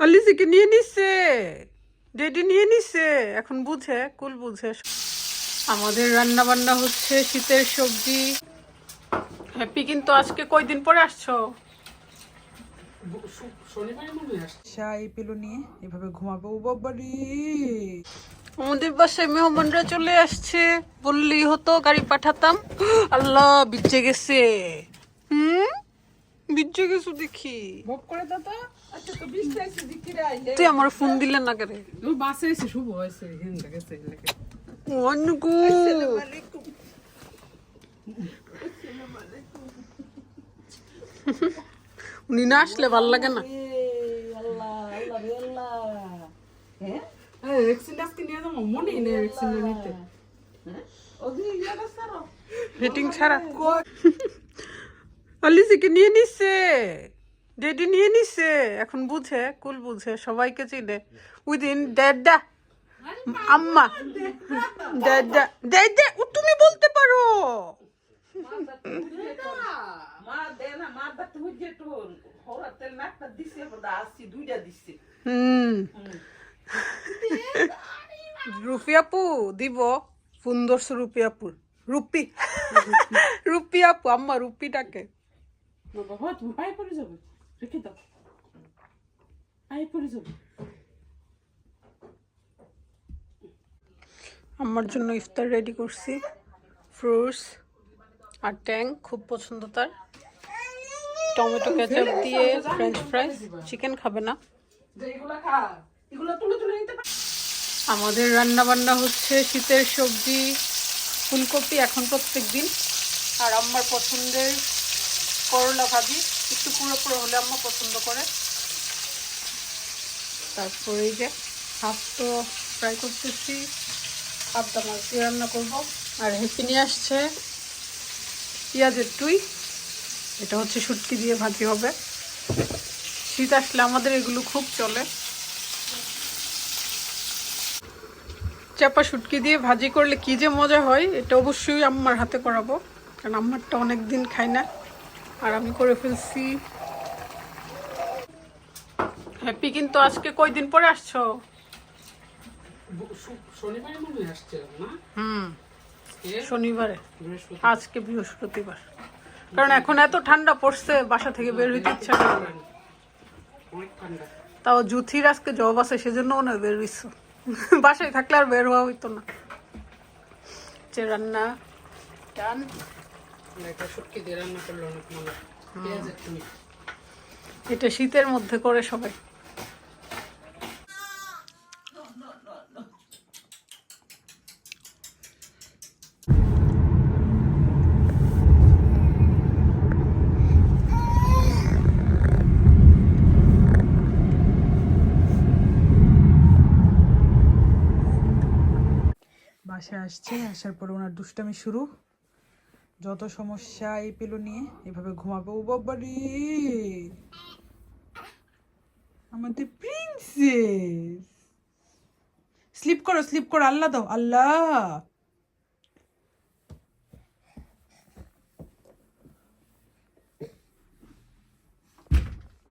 অলিসিকে নিয়ে নিচ্ছে ডেডি নিয়ে নিচ্ছে এখন বুঝে কুল বুঝে। আমাদের রান্না বান্না হচ্ছে শীতের সবজি। হ্যাপি কিন্তু আজকে কয়দিন পরে আসছো? এই পিলো নিয়ে এভাবে ঘুমাবো ও বাবারি। আমাদের বাসায় মেহমানরা চলে আসছে। বললেই হতো গাড়ি পাঠাতাম। আল্লাহ বিচে গেছে। হুম? বিজ্জে গেছো দেখি। বপ করে দাদা আচ্ছা তো আছে দিকিরে আইলে। তুই আমার ফোন দিলে না করে? ও বাসে এসে শুভ হয়েছে গেছে লেগে অনকু উনি না আসলে ভালো লাগে না। আল্লাহ আল্লাহ রে আল্লাহ হ্যাঁ ভ্যাকসিন আজকে নিয়ে যাব মনে নেই ভ্যাকসিন নিতে। ওদি ইয়াটা সারো ফিটিং ছাড়া। অলিসিকে নিয়ে নিচ্ছে ডেডি নিয়ে নিচ্ছে এখন বুঝে, কুল বুঝে, সবাইকে চিনে। ওই দিন ড্যাডা আম্মা ড্যাডা ড্যাডা ও তুমি বলতে পারো। রুপি দিব। Rupee rupee. রুপি আপু, আম্মা রুপিটাকে। বাবা তুমি পায়ে পড়ে যাবে রেখে দাও পায়ে পড়ে যাবে আমার জন্য ইফতার রেডি করছি। ফ্রুটস আর ট্যাং খুব পছন্দ তার। টমেটো কেচাপ দিয়ে ফ্রেঞ্চ ফ্রাইস চিকেন খাবে না। আমাদের রান্না বান্না হচ্ছে শীতের সবজি ফুলকপি এখন প্রত্যেক দিন আর আমার পছন্দের করলা ভাজি, একটু পুরো পুরো হলে আম্মা পছন্দ করে। তারপরে এই যে হাফ তো ফ্রাই করতেছি পাবদা মাছ দিয়ে রান্না করব। আর হেপি নিয়ে আসছে পেঁয়াজের টুই। এটা হচ্ছে শুটকি দিয়ে ভাজি হবে। শীত আসলে আমাদের এগুলো খুব চলে। চাপা শুটকি দিয়ে ভাজি করলে কি যে মজা হয়, এটা অবশ্যই আম্মার হাতে করাবো। কারণ আম্মারটা অনেক দিন খাই না। আর আমি করে ফেলছি। হ্যাপি কিন্তু আজকে কয়দিন পরে আসছো? শনিবারে মনে আসছে না? হুম। শনিবারে। আজকে বৃহস্পতিবার। কারণ এখন এত ঠান্ডা পড়ছে বাসা থেকে বের হইতে ইচ্ছা করে না। তাও জুথির আজকে জব আছে সেজন্য মনে বের হইছো। বাসায় থাকলে আর বের হওয়া হইতো না। যে রান্না ডান। তুমি। এটা শীতের মধ্যে করে সবাই। বাসায় আসছে আসার পরে ওনার দুষ্টামি শুরু। যত সমস্যা এই পেল নিয়ে এভাবে ঘুমাবে। ও বাবারি আমাদের প্রিন্সেস স্লিপ করো স্লিপ করো, আল্লাহ দাও, আল্লাহ!